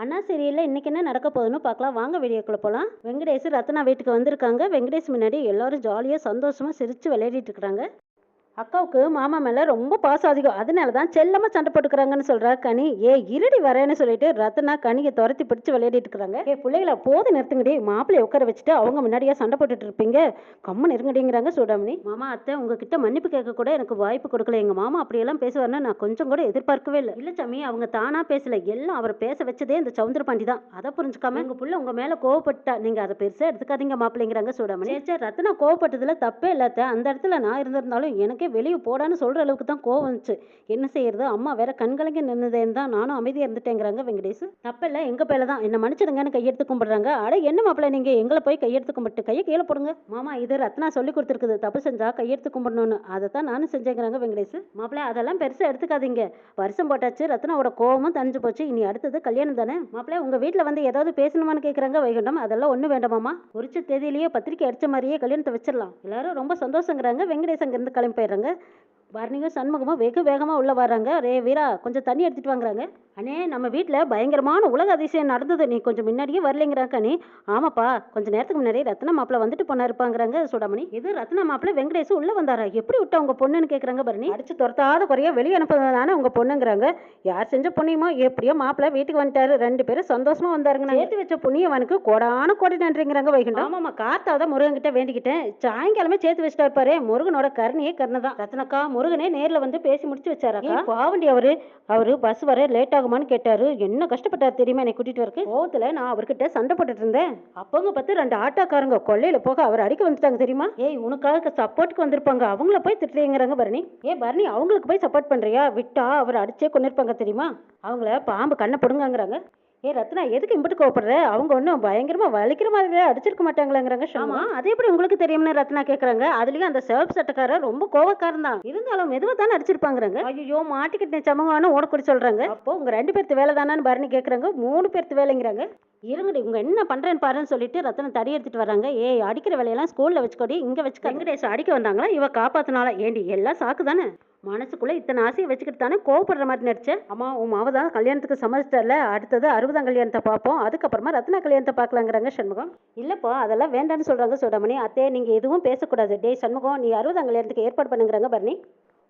அண்ணா சீரியலில் இன்றைக்கி என்ன நடக்க போகுதுன்னு பார்க்கலாம். வாங்க வீடியோக்குள்ளே போகலாம் வெங்கடேஷ் ரத்னா வீட்டுக்கு வந்திருக்காங்க. வெங்கடேஷ் முன்னாடி எல்லாரும் ஜாலியாக சந்தோஷமாக சிரித்து விளையாடிட்டு இருக்கிறாங்க. அக்காவுக்கு மாமா மேலே ரொம்ப பாசம் அதிகம். அதனால தான் செல்லமாக சண்டை போட்டுக்கிறாங்கன்னு சொல்கிறா கனி. ஏ இருடி வரேன்னு சொல்லிட்டு ரத்னா கனியை துரத்தி பிடிச்சி விளையாடிட்டு இருக்கிறாங்க. ஏ பிள்ளைகளை போது நிறுத்துங்கடி. மாப்பிள்ளைய உட்கார வச்சுட்டு அவங்க முன்னாடியே சண்டை போட்டுட்டு இருப்பீங்க. கம்மன் இருங்கடிங்கிறாங்க சூடாமணி. மாமா அத்தை உங்ககிட்ட மன்னிப்பு கேட்க கூட எனக்கு வாய்ப்பு கொடுக்கல. எங்கள் மாமா அப்படியெல்லாம் பேசுவார்னு நான் கொஞ்சம் கூட எதிர்பார்க்கவே இல்லை. இல்லை சாமி அவங்க தானாக பேசல. எல்லாம் அவர் பேச வச்சதே இந்த சவுந்தர பாண்டி தான். அதை புரிஞ்சுக்காம உங்கள் புள்ள உங்கள் மேலே கோவப்பட்டா நீங்கள் அதை பெருசாக எடுத்துக்காதீங்க மாப்பிள்ளைங்கிறாங்க சூடாமணி. சே ரத்னா கோவப்பட்டதுல தப்பே இல்லாத அந்த இடத்துல நான் இருந்திருந்தாலும் எனக்கே வெளியே போடான்னு சொல்கிற அளவுக்கு தான் கோவம் வந்துச்சு. என்ன செய்யறது? அம்மா வேற கண்கலங்க நின்றுதேன்னு தான் நானும் அமைதியாக இருந்துட்டேங்கிறாங்க வெங்கடேஷ். தப்பில்ல எங்கள் பேல தான். என்ன மன்னிச்சிடுங்கன்னு கையெடுத்து கும்பிடுறாங்க. அட என்ன மாப்பிள்ள நீங்கள் எங்களை போய் கையெடுத்து கும்பிட்டு கையை கீழே போடுங்க. மாமா இது ரத்னா சொல்லி கொடுத்துருக்குது. தப்பு செஞ்சா கையெடுத்து கும்பிடணும்னு. அதை தான் நானும் செஞ்சேங்கிறாங்க வெங்கடேஷ். மாப்பிள்ள அதெல்லாம் பெருசாக எடுத்துக்காதீங்க. வருஷம் போட்டாச்சு ரத்னாவோட கோவமும் தணிஞ்சு போச்சு. இனி அடுத்தது கல்யாணம் தானே? மாப்பிள்ளை உங்கள் வீட்டில் வந்து ஏதாவது பேசணுமான்னு கேட்குறாங்க வைகுண்டம். அதெல்லாம் ஒன்றும் வேண்டாமாமா குறிச்ச தேதியிலேயே பத்திரிக்கை அடிச்ச மாதிரியே கல்யாணத்தை வச்சிடலாம். எல்லாரும் ரொம்ப சந்தோஷங்கிறாங்க வெங்கடேஷ் அங்கேருந்து கிளம்பி போயிடுறாங்க. பரணியும் சண்முகமும் வெகு வேகமாக உள்ளே வர்றாங்க. ரே வீரா கொஞ்சம் தண்ணி எடுத்துகிட்டு வாங்குறாங்க. அண்ணே நம்ம வீட்டில் பயங்கரமான உலக அதிசயம் நடந்தது. நீ கொஞ்சம் முன்னாடியே வரலைங்கிறாங்க நீ ஆமாப்பா கொஞ்ச நேரத்துக்கு முன்னாடி ரத்னா மாப்பிள்ள வந்துட்டு போனா இருப்பாங்கிறாங்க சூடாமணி. இது ரத்னா மாப்பிள்ள வெங்கடேஷ் உள்ளே வந்தாரா? எப்படி விட்டா உங்கள் பொண்ணுன்னு கேட்குறாங்க பரணி. அடிச்சு துரத்தாத குறைய வெளியே அனுப்புறதானே உங்கள் பொண்ணுங்கிறாங்க. யார் செஞ்ச புண்ணியமோ எப்படியோ மாப்பிள்ள வீட்டுக்கு வந்துட்டாரு. ரெண்டு பேரும் சந்தோஷமா வந்தாருங்க சேர்த்து வச்ச புண்ணியவனுக்கு கோடான கோடி நன்றிங்கிறாங்க வைகுண்டம். ஆமாம்மா காத்தாத முருகன் கிட்ட வேண்டிக்கிட்டேன். சாயங்காலமே சேர்த்து வச்சுட்டா இருப்பாரு முருகனோட கருணையே கருணை தான் ரத்னக்கா முருகனே நேர்ல வந்து பேசி முடிச்சு வச்சாரா பாவண்டி அவரு. அவரு பஸ் வர லேட் ஆகுமான்னு கேட்டாரு. என்ன கஷ்டப்பட்டாரு தெரியுமா என்னை கூட்டிட்டு வரக்கு? கோவத்துல நான் அவர்கிட்ட சண்டை போட்டுட்டு இருந்தேன். அப்பங்க பார்த்து ரெண்டு ஆட்டோக்காரங்க கொள்ளையில போக அவர் அடிக்க வந்துட்டாங்க தெரியுமா? ஏய் உனக்காக சப்போர்ட்டுக்கு வந்திருப்பாங்க. அவங்கள போய் திட்டுறீங்கிறாங்க பரணி. ஏ பரணி அவங்களுக்கு போய் சப்போர்ட் பண்றியா? விட்டா அவர் அடிச்சே கொண்டிருப்பாங்க தெரியுமா? அவங்கள பாம்பு கண்ணை பிடுங்காங்கிறாங்க. ஏ ரத்னா எதுக்கு இம்பிட்டு கோவப்படுற? அவங்க ஒன்றும் பயங்கரமா வலிக்கிற மாதிரி அடிச்சிருக்க மாட்டாங்களாங்கிறாங்க ஆமா அது எப்படி உங்களுக்கு தெரியும்னு ரத்னா கேக்குறாங்க? அதுலயும் அந்த சிவப்பு சட்டக்காரர் ரொம்ப கோவக்காரன் தான். இருந்தாலும் மெதுவா தானே அடிச்சிருப்பாங்கிறாங்க. ஐயோ மாட்டிக்கிட்ட சமங்கன்னு ஓடக்கூடி சொல்றாங்க. அப்போ உங்க ரெண்டு பேர்த்து வேலை தானேன்னு பரணி கேக்குறாங்க. மூணு பேர்த்து வேலைங்கிறாங்க. இருங்கடி உங்க என்ன பண்றேன்னு பாருன்னு சொல்லிட்டு ரத்தனை தடி எடுத்துட்டு வராங்க. ஏய் அடிக்கிற வேலையெல்லாம் ஸ்கூல்ல வச்சுக்கோடி இங்க வச்சுக்க வெங்கடேஷ் அடிக்க வந்தாங்களா? இவ காப்பாத்தினால ஏண்டி எல்லாம் சாக்கு தானே மனசுக்குள்ளே இத்தனை ஆசையை வச்சுக்கிட்டு தானே கோவப்படுற மாதிரி நடிச்ச? அம்மா உன் மாவை தான் கல்யாணத்துக்கு சமைச்சிட்டல அடுத்தது அறுபதாம் கல்யாணத்தை பார்ப்போம். அதுக்கப்புறமா ரத்னா கல்யாணத்தை பார்க்கலாங்கிறாங்க சண்முகம். இல்லைப்பா அதெல்லாம் வேண்டாம்னு சொல்கிறாங்க சுடாமணி. அத்தே நீங்கள் எதுவும் பேசக்கூடாது. டேய் சண்முகம் நீ அறுபதாம் கல்யாணத்துக்கு ஏற்பாடு பண்ணுங்கிறாங்க பரணி.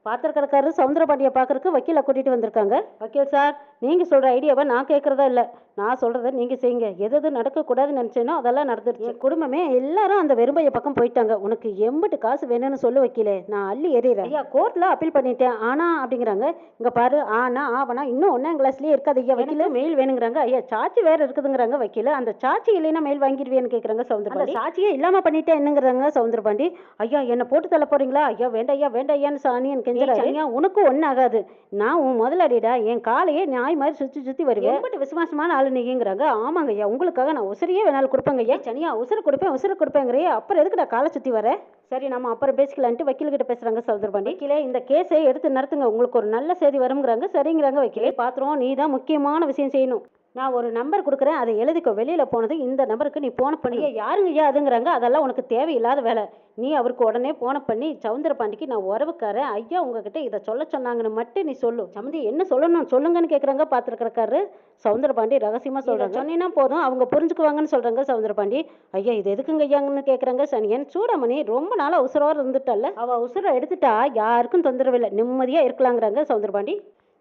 பாத்திரக்கடக்காரரு சவுந்தரபாண்டியை பார்க்கறதுக்கு வக்கீலை கூட்டிகிட்டு வந்திருக்காங்க. வக்கீல் சார் நீங்கள் சொல்கிற ஐடியாவை நான் கேட்குறதா இல்லை. நான் சொல்கிறத நீங்கள் செய்யுங்க. எது எது நடக்கக்கூடாதுன்னு நினச்சேனோ அதெல்லாம் நடந்துருச்சு. என் குடும்பமே எல்லாரும் அந்த வெறும்பைய பக்கம் போயிட்டாங்க. உனக்கு எம்பிட்டு காசு வேணும்னு சொல்லு வக்கீலே. நான் அள்ளி எறிகிறேன் ஐயா கோர்ட்டில் அப்பீல் பண்ணிட்டேன். ஆனா அப்படிங்கிறாங்க. இங்கே பாரு ஆனா ஆவனா இன்னும் ஒன்றாம் கிளாஸ்லேயே இருக்காது ஐயா வக்கீல. மெயில் வேணுங்கிறாங்க. ஐயா சாட்சி வேற இருக்குதுங்கிறாங்க வக்கீல. அந்த சாட்சி இல்லைன்னா மெயில் வாங்கிடுவேன்னு கேட்குறாங்க சவுந்தரபாண்டி சாட்சியே இல்லாமல் பண்ணிட்டேன் என்னங்கிறாங்க சவுந்தரபாண்டி ஐயா என்னை போட்டு தள்ள போறீங்களா? ஐயா வேண்டாம் ஐயா வேண்டாம் ஐயான்னு சாணியன் கெஞ்சுறாரு ஐயா உனக்கும் ஒன்றும் ஆகாது நான் உன் முதலாளிடா என் காலையே நாய் மாதிரி சுற்றி சுற்றி வருவேன் எம்பிட்டு விசுவாசமான ஆளு நீங்கிறாங்க ஆமாங்க ஐயா உங்களுக்காக நான் உசுரையே வேணாலும் கொடுப்பேங்க ஐயா. சனியா உசுறு கொடுப்பேன் உசுறு கொடுப்பேங்கிறே அப்புறம் எதுக்குடா காலை சுற்றி வர சரி நம்ம அப்புறம் பேசிக்கலான்ட்டு வக்கீல்கிட்ட பேசுறாங்க சௌதரபாண்டி வக்கீலே இந்த கேஸை எடுத்து நடத்துங்க உங்களுக்கு ஒரு நல்ல செய்தி வருங்கிறாங்க சரிங்கிறாங்க வக்கீலே. பாத்திரம் நீ தான் முக்கியமான விஷயம் செய்யணும். நான் ஒரு நம்பர் கொடுக்குறேன் அதை எழுதிக்கோ. வெளியில் போனது இந்த நம்பருக்கு நீ போன பண்ணி யாருங்க ஐயா அதுங்கிறாங்க? அதெல்லாம் உனக்கு தேவையில்லாத வேலை. நீ அவருக்கு உடனே போன பண்ணி சவுந்தர பாண்டிக்கு நான் உறவுக்காரன். ஐயா உங்ககிட்ட இதை சொல்ல சொன்னாங்கன்னு மட்டும் நீ சொல்லு. சம்மந்தி என்ன சொல்லணும்? சொல்லுங்கன்னு கேட்குறாங்க பார்த்துருக்கிறக்காரு. சவுந்தர பாண்டி ரகசியமாக சொல்கிறாங்க சொன்னீங்கன்னா போதும். அவங்க புரிஞ்சுக்குவாங்கன்னு சொல்கிறாங்க சவுந்தர பாண்டி. ஐயா இது எதுக்குங்க ஐயாங்கன்னு கேட்குறாங்க சனியன். சூடமணி ரொம்ப நாளாக உசுரோடு இருந்துட்டால அவள் உசுரை எடுத்துட்டா யாருக்கும் தொந்தரவு இல்லை. நிம்மதியாக இருக்கலாங்கிறாங்க சவுந்தர பாண்டி.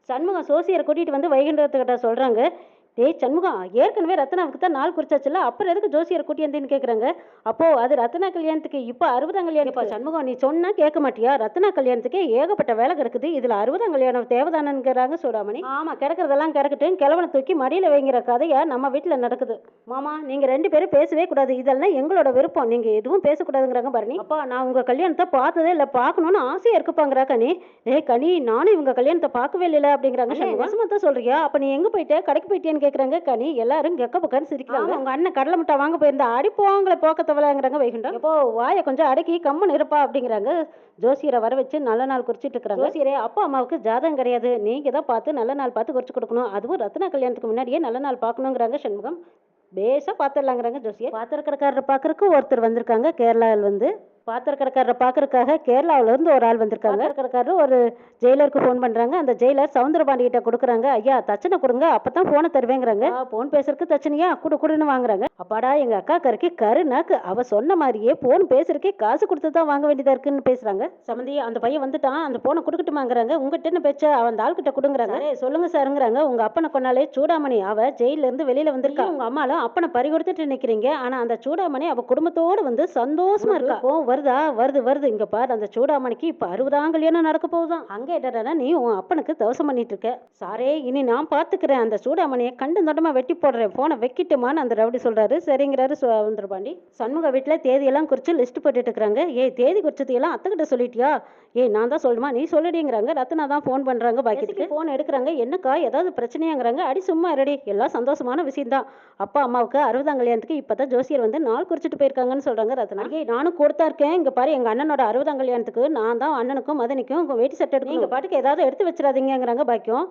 சண்முகம் சோசியரை கூட்டிகிட்டு வந்து வைகுண்டத்துக்கிட்ட சொல்கிறாங்க டேய் சண்முகம் ஏற்கனவே ரத்னாவுக்கு தான் நாள் குறிச்சாச்சுல அப்புறம் எதுக்கு ஜோசியரை கூட்டி வந்தேன்னு கேட்குறாங்க அப்போ அது ரத்னா கல்யாணத்துக்கு இப்போ அறுபதாம் கல்யாணம் இப்போ சண்முகம் நீ சொன்னா கேட்க மாட்டியா? ரத்னா கல்யாணத்துக்கே ஏகப்பட்ட வேலை கிடக்குது. இதில் அறுபதாம் கல்யாணம் தேவதானங்கிறாங்க சூடாமணி. ஆமாம் கிடக்கிறதெல்லாம் கிடக்கட்டு கிழவனை தூக்கி மடியில் வைங்கிற கதையா நம்ம வீட்டில் நடக்குது. மாமா நீங்கள் ரெண்டு பேரும் பேசவே கூடாது. இதெல்லாம் எங்களோட விருப்பம். நீங்கள் எதுவும் பேசக்கூடாதுங்கிறாங்க பரணி. அப்பா நான் உங்கள் கல்யாணத்தை பார்த்ததே இல்லை. பார்க்கணுன்னு ஆசையாக இருக்குப்பாங்கிறா கனி. ஏய் கனி நானும் இவங்க கல்யாணத்தை பார்க்கவே இல்லை அப்படிங்கிறாங்க வசமத்தான் சொல்றியா? அப்போ நீ எங்கே போயிட்ட? கடைக்கு போயிட்டேன்னு கேட்குறாங்க கனி. எல்லாரும் கெக்க பக்கன்னு சிரிக்கிறாங்க. உங்க அண்ணன் கடலை மிட்டா வாங்க போயிருந்தா அடிப்போங்கள போக்க தவளைங்கிறாங்க வைகுண்டம் இப்போ வாயை கொஞ்சம் அடக்கி கம்முன்னு இருப்பா அப்படிங்கிறாங்க. ஜோசியரை வர வச்சு நல்ல நாள் குறிச்சிட்டு இருக்கிறாங்க ஜோசியரே அப்பா அம்மாவுக்கு ஜாதகம் கிடையாது. நீங்க தான் பார்த்து நல்ல நாள் பார்த்து குறிச்சு கொடுக்கணும். அதுவும் ரத்னா கல்யாணத்துக்கு முன்னாடியே நல்ல நாள் பார்க்கணுங்கிறாங்க சண்முகம். பேஸாக பார்த்துடலாங்கிறாங்க ஜோசியர். பாத்திரக்கடைக்காரரை பார்க்கறக்கு ஒருத்தர் வந்திருக்காங்க. கேரளாவில் வந்து பாத்திர கடைக்காரரை பார்க்கறதுக்காக கேரளாவுல இருந்து ஒரு ஆள் வந்திருக்காங்க. கடைக்காரர் ஒரு ஜெயிலருக்கு ஃபோன் பண்றாங்க. அந்த ஜெயிலர் சவுந்தரபாண்டி கிட்ட கொடுக்குறாங்க. ஐயா தச்சனை கொடுங்க அப்பதான் போனை தருவேங்கிறாங்க. போன் பேசுறதுக்கு தச்சனையா குடு குடுன்னு வாங்குறாங்க. அப்பாடா எங்க அக்கா கருக்கு கரு நாக்கு. அவ சொன்ன மாதிரியே போன் பேசுறதுக்கே காசு கொடுத்து தான் வாங்க வேண்டியதா இருக்குன்னு பேசுறாங்க. சமந்தி அந்த பையன் வந்துட்டான். அந்த போனை கொடுக்கட்டுமாங்கிறாங்க. உங்ககிட்ட என்ன பேச்ச? அவன் அந்த ஆள்கிட்ட கொடுங்குறாங்க. "ஏய், சொல்லுங்க சாருங்கிறாங்க. உங்க அப்பனை கொண்டாலே சூடாமணி அவ ஜெயில இருந்து வெளியில வந்திருக்கா. உங்க அம்மாலும் அப்பனை பறி கொடுத்துட்டு நிக்கிறீங்க. ஆனா அந்த சூடாமணி அவ குடும்பத்தோட வந்து சந்தோஷமா இருக்கா? வருதா? வருது வருது. இங்க பாரு அந்த சூடாமணிக்கு இப்ப அறுபதாம் கல்யாணம் நடக்க போகுதாம் அங்க என்னடா நீ உன் அப்பனுக்கு தவசம் பண்ணிட்டு இருக்க சாரே இனி நான் பாத்துக்கிறேன் அந்த சூடாமணியை கண்டு நொட்டமா வெட்டி போடுறேன். போனை வைக்கிட்டுமான்னு அந்த ரவுடி சொல்றாரு. சரிங்கிறாரு சுந்தரபாண்டி. சண்முக வீட்டுல தேதியெல்லாம் குறிச்சு லிஸ்ட் போட்டுட்டு இருக்கிறாங்க ஏய் தேதி குறிச்சதையெல்லாம் அத்தைக்கிட்ட சொல்லிட்டியா? ஏய் நான் தான் சொல்லுமா நீ சொல்லிடுங்கிறாங்க. ரத்னா தான் ஃபோன் பண்றாங்க பாக்கியத்துக்கு ஃபோன் எடுக்கிறாங்க? என்னக்கா? ஏதாவது பிரச்சனையாங்கிறாங்க. அடி சும்மா ரெடி எல்லாம் சந்தோஷமான விஷயம் தான் அப்பா அம்மாவுக்கு அறுபதாம் கல்யாணத்துக்கு இப்பதான் ஜோசியர் வந்து நாள் குறிச்சிட்டு போயிருக்காங்கன்னு சொல்றாங்க ரத்னா. ஏய் நானும் கொடுத்தா இருக்கேன். இங்க பாரு எங்க அண்ணனோட அறுபதாம் கல்யாணத்துக்கு நான் தான் அண்ணனுக்கும் மதனிக்கும் உங்க வேட்டி சட்டை எடுக்கணும். எங்கள் பாட்டுக்கு ஏதாவது எடுத்து வச்சிடாதீங்கங்கிறாங்க பாக்கியம்.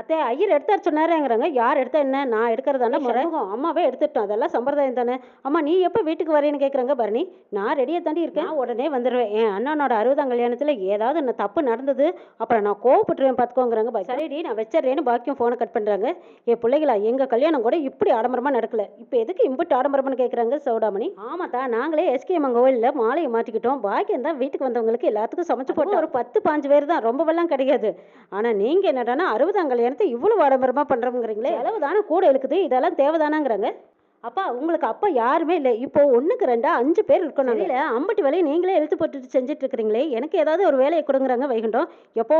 அத்தை ஐயர் எடுத்தார் சொன்னாரேங்கிறாங்க. யார் எடுத்தா என்ன? நான் எடுக்கிறதாண்டா முறை அம்மாவே எடுத்துட்டோம் அதெல்லாம் சம்பிரதாயம் தானே? அம்மா நீ எப்போ வீட்டுக்கு வரேன்னு கேட்குறாங்க பரணி. நான் ரெடியாக தாண்டி இருக்கேன். நான் உடனே வந்துடுவேன் என் அண்ணனோட அறுபதாம் கல்யாணத்தில் ஏதாவது என்ன தப்பு நடந்தது அப்புறம் நான் கோவப்பட்டுருவேன் பார்த்துக்கோங்கிறாங்க பாக்கி சரிடி நான் வச்சிடுறேன்னு பாக்கியம் ஃபோனை கட் பண்ணுறாங்க என் பிள்ளைகளா எங்கள் கல்யாணம் கூட இப்படி ஆடம்பரமாக நடக்கல. இப்போ எதுக்கு இம்புட்டு ஆடம்பரம்னு கேட்குறாங்க சௌடாமணி. ஆமாத்தா நாங்களே எஸ்கேஎம் கோவிலில் மாலையை மாற்றிக்கிட்டோம் பாக்கியம் தான் வீட்டுக்கு வந்தவங்களுக்கு எல்லாத்துக்கும் சமைச்சு போட்டோம். ஒரு பத்து பாஞ்சு பேர் தான். ரொம்பவெல்லாம் கிடையாது. ஆனால் நீங்கள் என்னடான்னா அறுபதாம் கல்யாணத்தை இவ்வளவு ஆடம்பரமா பண்றோம்ங்கிறீங்களே? அளவு தானே கூட இருக்குது இதெல்லாம் தேவைதானாங்கிறாங்க. அப்பா உங்களுக்கு அப்பா யாருமே இல்லை. இப்போ ஒண்ணுக்கு ரெண்டா அஞ்சு பேர் இருக்கணும் இல்லை அம்பட்டு வேலையை நீங்களே எழுத்து போட்டுட்டு செஞ்சுட்டு இருக்கிறீங்களே. எனக்கு ஏதாவது ஒரு வேலையை கொடுங்குறாங்க வைகுண்டம். எப்போ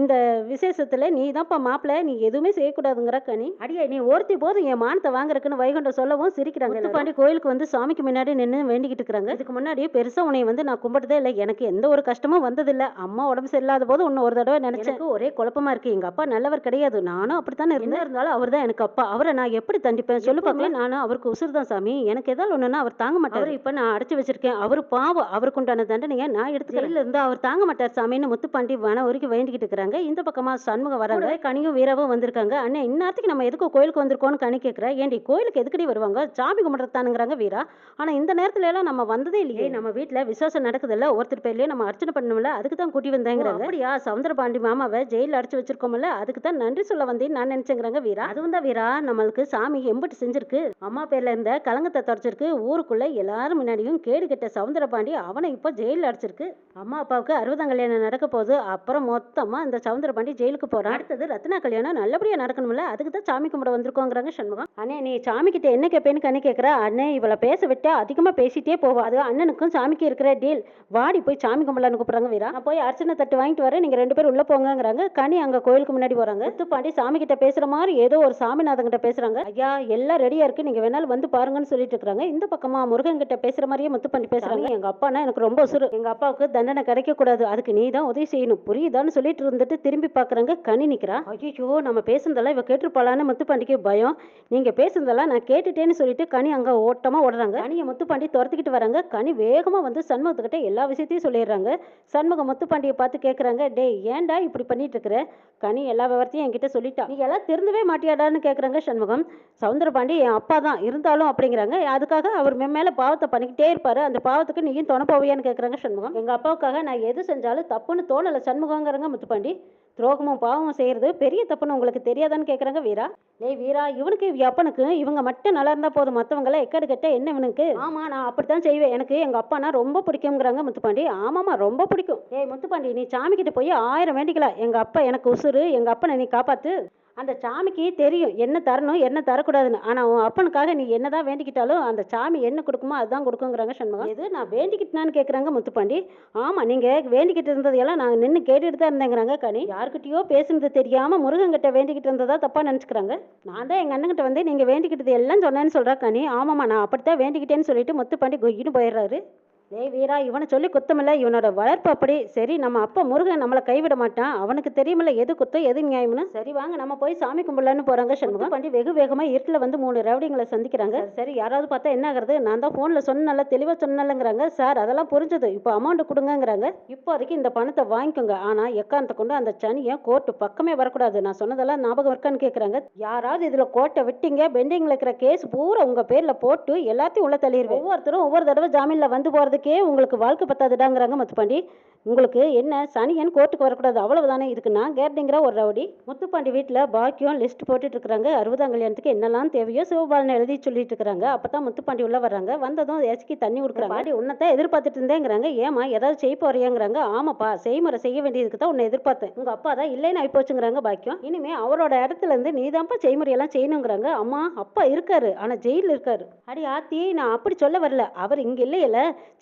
இந்த விசேஷத்துல நீ தான்ப்பா மாப்பிள்ள நீ எதுவுமே செய்யக்கூடாதுங்கிற கனி. அடியே நீ ஒருத்தி போதும் என் மானத்தை வாங்குறதுக்குன்னு வைகுண்டம் சொல்லவும் சிரிக்கிறாங்க பாண்டி கோயிலுக்கு வந்து சாமிக்கு முன்னாடி நின்று வேண்டிக்கிட்டு இருக்கிறாங்க. இதுக்கு முன்னாடி பெருசா உன்னை வந்து நான் கும்பிட்டதே இல்லை. எனக்கு எந்த ஒரு கஷ்டமும் வந்ததில்லை. அம்மா உடம்பு சரியில்லாத போது இன்னும் ஒரு தடவை நினைச்சேன். ஒரே குழப்பமா இருக்கு. எங்க அப்பா நல்லவர் கிடையாது. நானும் அப்படித்தானே இருந்தேன். இருந்தாலும் அவர் தான் எனக்கு அப்பா. அவரை நான் எப்படி தண்டிப்பேன்? சொல்லு பார்க்கலாம். நானும் அவருக்கு உசுறு தான் சாமி. எனக்கு ஏதாவது ஒண்ணுன்னா அவர் தாங்க மாட்டார். இப்ப நான் அடைச்சு வச்சிருக்கேன். அவர் பாவம். அவருக்கு உண்டான தண்டனையை நான் எடுத்து ஜெயில இருந்து அவர் தாங்க மாட்டார் சாமின்னு முத்துப்பாண்டி வன வரைக்கும் வேண்டிக்கிட்டு இருக்கிறாங்க. இந்த பக்கமா சண்முகம் வராங்க. கனியும் வீரவும் வந்திருக்காங்க. அண்ணே இந்நேரத்துக்கு நம்ம எதுக்கு கோயிலுக்கு வந்திருக்கோம்னு கனி கேட்கிறேன் ஏண்டி கோயிலுக்கு எதுக்கடி வருவாங்க? சாமி கும்பிட்றதானுங்கிறாங்க வீரா. ஆனா இந்த நேரத்துல எல்லாம் நம்ம வந்ததே இல்லையே. நம்ம வீட்டுல விசேஷம் நடக்குதுல்ல. ஒருத்தர் பேர்லயே நம்ம அர்ச்சனை பண்ணணும்ல அதுக்கு தான் கூட்டி வந்தேங்கிறாங்க. அப்படியா? சவுந்தரபாண்டி மாமாவை ஜெயில அடைச்சு வச்சிருக்கோம்ல. அதுக்கு தான் நன்றி சொல்ல வந்தேன்னு நான் நினைச்சேங்கிறாங்க வீரா. அதுவும் தான் வீரா. நம்மளுக்கு சாமி எம்பிட்டு செஞ்சிருக்கு. அம்மா பேரில் இருந்த கலங்கத்தை தொடச்சிருக்கு ஊருக்குள்ளே எல்லாரும் முன்னாடியும் கேடு கெட்ட சவுந்தரபாண்டி அவனை இப்போ ஜெயிலில் அடைச்சிருக்கு. அம்மா அப்பாவுக்கு அறுபதாம் கல்யாணம் நடக்க போகுது. அப்புறம் மொத்தமாக இந்த சவுந்தரபாண்டி ஜெயிலுக்கு போகிறான் அடுத்தது ரத்னா கல்யாணம் நல்லபடியாக நடக்கணும்ல. அதுக்கு தான் சாமி கும்பிட வந்திருக்கோங்கிறாங்க சண்முகம். அண்ணே நீ சாமி கிட்ட என்ன கேட்பேன்னு கண்ணு கேட்குற அண்ணே இவளை பேச விட்டு அதிகமாக பேசிட்டே போவா. அது அண்ணனுக்கும் சாமிக்கு இருக்கிற டீல் வாடி போய் சாமி கும்பிடலான்னு கூப்பிட்றாங்க வீரா. நான் போய் அர்ச்சனை தட்டு வாங்கிட்டு வரேன். நீங்கள் ரெண்டு பேரும் உள்ளே போங்கங்கிறாங்க. கனி அங்கே கோயிலுக்கு முன்னாடி போகிறாங்க முத்துப்பாண்டி சாமி கிட்ட பேசுகிற மாதிரி ஏதோ ஒரு சாமிநாதன் கிட்ட பேசுகிறாங்க ஐயா எல்லாம் ரெடியா இருக்கு. வேணால் வேணாலும் வந்து பாருங்கன்னு சொல்லிட்டு இருக்காங்க இந்த பக்கமா முருகன் கிட்ட பேசுற மாதிரியே முத்துப்பாண்டி பேசுறாங்க. எங்க அப்பானா எனக்கு ரொம்ப உசுறு. எங்க அப்பாவுக்கு தண்டனை கிடைக்க கூடாது அதுக்கு நீ தான் உதவி செய்யணும். புரியுதான்னு சொல்லிட்டு இருந்துட்டு திரும்பி பாக்குறாங்க. கனி நிக்கிறா. ஐயோ நம்ம பேசுனதெல்லாம் இவ கேட்டிருப்பாளான்னு முத்துப்பாண்டிக்கு பயம். நீங்க பேசுனதெல்லாம் நான் கேட்டுட்டேன்னு சொல்லிட்டு கனி அங்க ஓட்டமா ஓடுறாங்க. கனியை முத்துப்பாண்டி துரத்திக்கிட்டு வராங்க. கனி வேகமா வந்து சண்முகத்துக்கிட்ட எல்லா விஷயத்தையும் சொல்லிடுறாங்க. சண்முகம் முத்துப்பாண்டியை பார்த்து கேக்குறாங்க டேய் ஏன்டா இப்படி பண்ணிட்டு இருக்கிற? கனி எல்லா விவரத்தையும் என்கிட்ட சொல்லிட்டா. நீ எல்லாம் திருந்தவே மாட்டியாடான்னு கேக்குறாங்க சண்முகம். சவுந்தரபாண்டி என் அப்பா தான். இருந்தாலும் அப்படிங்கிறாங்க. அதுக்காக அவர் மென் மேல பாவத்தை பண்ணிக்கிட்டே இருப்பார். அந்த பாவத்துக்கு நீயும் துணை போவியான்னு சண்முகம். எங்கள் அப்பாவுக்காக நான் எது செஞ்சாலும் தப்புன்னு தோணலை சண்முகங்கிறாங்க முத்துப்பாண்டி. துரோகமும் பாவமும் செய்யறது பெரிய தப்புன்னு உங்களுக்கு தெரியாதான்னு கேக்குறாங்க வீரா. டேய் வீரா இவனுக்கு இவ அப்பனுக்கு இவங்க மட்டும் நல்லா இருந்தா போதும். எல்லாம் எக்கடு கெட்ட என்ன இவனுக்கு? ஆமா நான் அப்படித்தான் செய்வேன். எனக்கு எங்க அப்பானா ரொம்ப பிடிக்குங்கிறாங்க முத்துப்பாண்டி. ஆமாமா ரொம்ப பிடிக்கும். ஏய் முத்துப்பாண்டி நீ சாமி கிட்ட போய் ஆயிரம் வேண்டிக்கலாம் எங்க அப்பா எனக்கு உசுரு எங்க அப்பனை நீ காப்பாத்து. அந்த சாமிக்கு தெரியும் என்ன தரணும் என்ன தரக்கூடாதுன்னு. ஆனா உன் அப்பனுக்காக நீ என்னதான் வேண்டிக்கிட்டாலும் அந்த சாமி என்ன கொடுக்குமோ அதுதான் கொடுக்குங்கிறாங்க சண்முகம். இது நான் வேண்டிக்கிட்டேனான்னு கேக்குறாங்க முத்துப்பாண்டி. ஆமா நீங்க வேண்டிக்கிட்டு இருந்ததையெல்லாம் நான் நின்று கேட்டுட்டு தான் இருந்தேங்கிறாங்க கனி. யார்கிட்டயோ பேசுனது தெரியாமல் முருகன்கிட்ட வேண்டிக்கிட்டு இருந்ததா தப்பாக நினச்சிக்கிறாங்க? நான் தான் எங்கள் அண்ணன்கிட்ட வந்து நீங்கள் வேண்டிக்கிட்டது எல்லாம் சொன்னேன்னு சொல்கிறா கனி. ஆமாம்மா நான் அப்படித்தான் வேண்டிக்கிட்டேன்னு சொல்லிட்டு முத்துப்பாண்டி கொய்யின்னு போயிடுறாரு. டேய் வீரா இவனை சொல்லி குத்தமில்ல. இவனோட வளர்ப்பு அப்படி. சரி நம்ம அப்பா முருகன் நம்மளை கைவிட மாட்டான். அவனுக்கு தெரியுமில்ல எது குத்தம் எது நியாயம்னு. சரி வாங்க நம்ம போய் சாமி கும்பிடலான்னு போறாங்க சண்முகம். பாண்டி வெகு வேகமா இருட்டில் வந்து மூணு ரவுடிங்களை சந்திக்கிறாங்க. சரி யாராவது பார்த்தா என்ன ஆகுறது? நான் தான் ஃபோனில் சொன்னல தெளிவாக சொன்னலங்கிறாங்க சார் அதெல்லாம் புரிஞ்சது. இப்போ அமௌண்ட் கொடுங்கங்கிறாங்க. இப்போதைக்கு இந்த பணத்தை வாங்கிக்கோங்க. ஆனா எக்காரணத்தை கொண்டு அந்த சனியை கோர்ட்டு பக்கமே வரக்கூடாது? நான் சொன்னதெல்லாம் ஞாபகம் இருக்கான்னு கேட்குறாங்க யாராவது இதுல கோர்ட்டை விட்டீங்க பெண்டிங்ல இருக்கிற கேஸ் பூரா உங்க பேர்ல போட்டு எல்லாத்தையும் உள்ள தள்ளிடுவேன் ஒவ்வொருத்தரும் ஒவ்வொரு தடவை ஜாமீன்ல வந்து போறதுக்கு வாங்கினதுக்கே உங்களுக்கு வாழ்க்கை பத்தாதுடாங்கிறாங்க முத்துப்பாண்டி. உங்களுக்கு என்ன சனியன் கோர்ட்டுக்கு வரக்கூடாது அவ்வளவுதானே? இதுக்கு நான் கேரண்டிங்கிற ஒரு ரவுடி. முத்துப்பாண்டி வீட்டில் பாக்கியம் லிஸ்ட் போட்டுட்டு இருக்கிறாங்க அறுபதாம் கல்யாணத்துக்கு என்னெல்லாம் தேவையோ சிவபாலனை எழுதி சொல்லிட்டு இருக்கிறாங்க அப்போ தான் முத்துப்பாண்டி உள்ள வர்றாங்க. வந்ததும் எஸ்கி தண்ணி கொடுக்குறாங்க. பாட்டி உன்னதான் எதிர்பார்த்துட்டு இருந்தேங்கிறாங்க ஏமா ஏதாவது செய்ய போறியாங்கிறாங்க. ஆமாப்பா செய்முறை செய்ய வேண்டியதுக்கு தான் உன்னை எதிர்பார்த்தேன். உங்க அப்பா தான் இல்லைன்னு ஆயிப்போச்சுங்கிறாங்க பாக்கியம். இனிமே அவரோட இடத்துல இருந்து நீ தான்ப்பா செய்முறையெல்லாம் செய்யணுங்கிறாங்க. அம்மா அப்பா இருக்காரு ஆனா ஜெயிலில் இருக்காரு. அடி ஆத்தி நான் அப்படி சொல்ல வரல. அவர் இங்க இல்லையில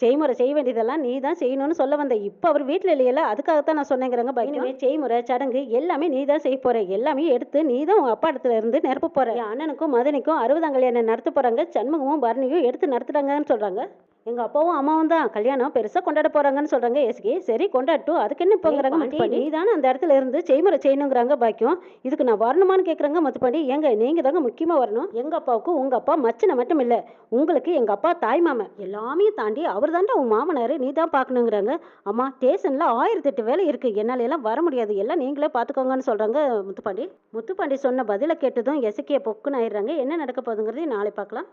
செய்முறை செய்ய வேண்டியதெல்லாம் நீ தான் செய்யணும்னு சொல்ல வந்த. இப்போ அவர் வீட்டில் இல்லையில அதுக்காகத்தான் நான் சொன்னேங்கிறாங்க பாக்கியம். இனிமே செய்முறை சடங்கு எல்லாமே நீ தான் செய்ய போற. எல்லாமே எடுத்து நீ தான் உங்க அப்பா இடத்துல இருந்து நிரப்ப போற. அண்ணனுக்கும் மதனிக்கும் அறுபதாம் கல்யாணம் நடத்த போறாங்க? சண்முகமும் பரணியும் எடுத்து நடத்துறாங்கன்னு சொல்றாங்க. எங்க அப்பாவும் அம்மாவும் தான் கல்யாணம் பெருசா கொண்டாட போறாங்கன்னு சொல்றாங்க எஸ்கி சரி கொண்டாட்டும் அதுக்கு என்ன இப்போங்கிறாங்க முத்துப்பாண்டி நீ தானே அந்த இடத்துல இருந்து செய்முறை செய்யணுங்கிறாங்க பாக்கியம். இதுக்கு நான் வரணுமான்னு கேக்குறாங்க முத்துப்பாண்டி ஏங்க நீங்க தாங்க முக்கியமா வரணும். எங்க அப்பாவுக்கு உங்க அப்பா மச்சனை மட்டும் இல்ல உங்களுக்கு எங்க அப்பா தாய் மாமன். எல்லாமே தாண்டி அவர் தாண்டா உன் மாமனார்? நீ தான் பார்க்கணுங்கிறாங்க. அம்மா ஸ்டேஷனில் ஆயிரத்தெட்டு வேலை இருக்கு. என்னால எல்லாம் வர முடியாது. எல்லாம் நீங்களே பார்த்துக்கோங்கன்னு சொல்கிறாங்க முத்துப்பாண்டி. முத்துப்பாண்டி சொன்ன பதிலை கேட்டதும் எசக்கியை பொக்குன்னு ஆயிடுறாங்க. என்ன நடக்க போகுதுங்கிறதையும் நாளை பார்க்கலாம்.